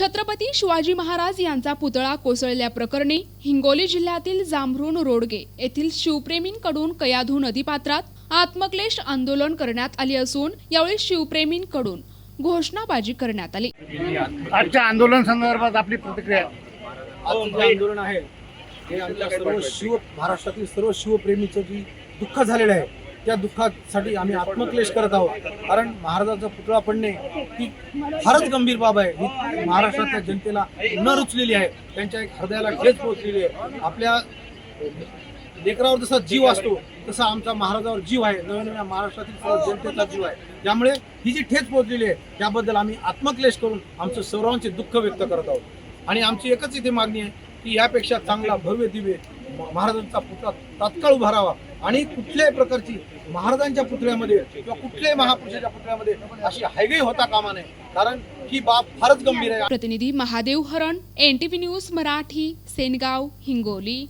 छत्रपती शिवाजी महाराज यांचा पुतळा कोसळल्याप्रकरणी हिंगोली जिल्ह्यातील जांभरुण रोडगे येथील शिवप्रेमींकडून कयाधू नदीपात्रात आत्मक्लेश आंदोलन करण्यात आले असून यावेळी शिवप्रेमींकडून घोषणाबाजी करण्यात आली. आजच्या आंदोलन संदर्भात आपली प्रतिक्रिया? आंदोलन आहे हे आमच्या सर्व शिव महाराष्ट्रातील सर्व शिवप्रेमीचं जी दुःख झालेलं आहे त्या दुःखासाठी आम्ही आत्मक्लेश करत आहोत. कारण महाराजाचा पुतळा पडणे ही फारच गंभीर बाब आहे. ही महाराष्ट्रातल्या जनतेला न रुचलेली आहे. त्यांच्या एक हृदयाला ठेच पोहोचलेली आहे. आपल्या लेकरावर जसा जीव असतो तसा आमचा महाराजावर जीव आहे. नव्या नव्या महाराष्ट्रातील सर्व जनतेचा जीव आहे. त्यामुळे ही जी ठेच पोहोचलेली आहे त्याबद्दल आम्ही आत्मक्लेश करून आमचं सर्वांचे दुःख व्यक्त करत आहोत. आणि आमची एकच इथे मागणी आहे की यापेक्षा चांगला भव्य दिव्य महाराजांचा पुतळा तात्काळ उभारावा आणि कुठल्याही प्रकारची महाराजांच्या पुतळ्यामध्ये किंवा कुठल्याही महापुरुषाच्या पुतळ्यामध्ये अशी हायवे होता कामा नये. कारण ही बाब फारच गंभीर आहे. प्रतिनिधी महादेव हरण एनटीव्ही न्यूज मराठी सेनगाव हिंगोली.